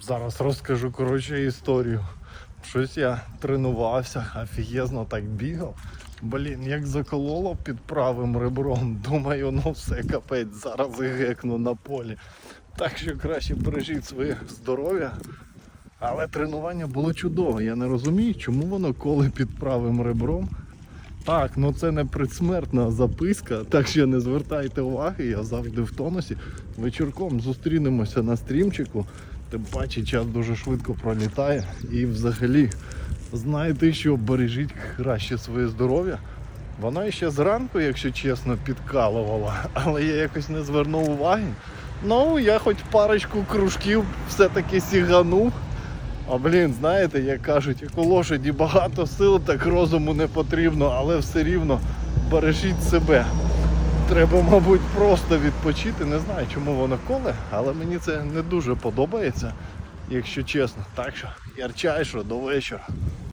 Зараз розкажу коротше історію. Щось я тренувався, офігезно так бігав. Блін, як закололо під правим ребром. Думаю, ну все капець, зараз і гекну на полі. Так що краще бережіть своє здоров'я. Але тренування було чудове. Я не розумію, чому воно коли під правим ребром. Так, ну це не предсмертна записка, так що не звертайте уваги, я завжди в тонусі. Вечірком зустрінемося на стрімчику. Тим паче час дуже швидко пролітає. І взагалі, знаєте що, бережіть краще своє здоров'я. Вона ще зранку, якщо чесно, підкалувала, але я якось не звернув уваги. Ну, я хоч парочку кружків все-таки сіганув. А блін, знаєте, як кажуть, як у лошаді багато сил, так розуму не потрібно, але все рівно бережіть себе. Треба, мабуть, просто відпочити. Не знаю, чому воно коле, але мені це не дуже подобається, якщо чесно. Так що, ярчай, що до вечора.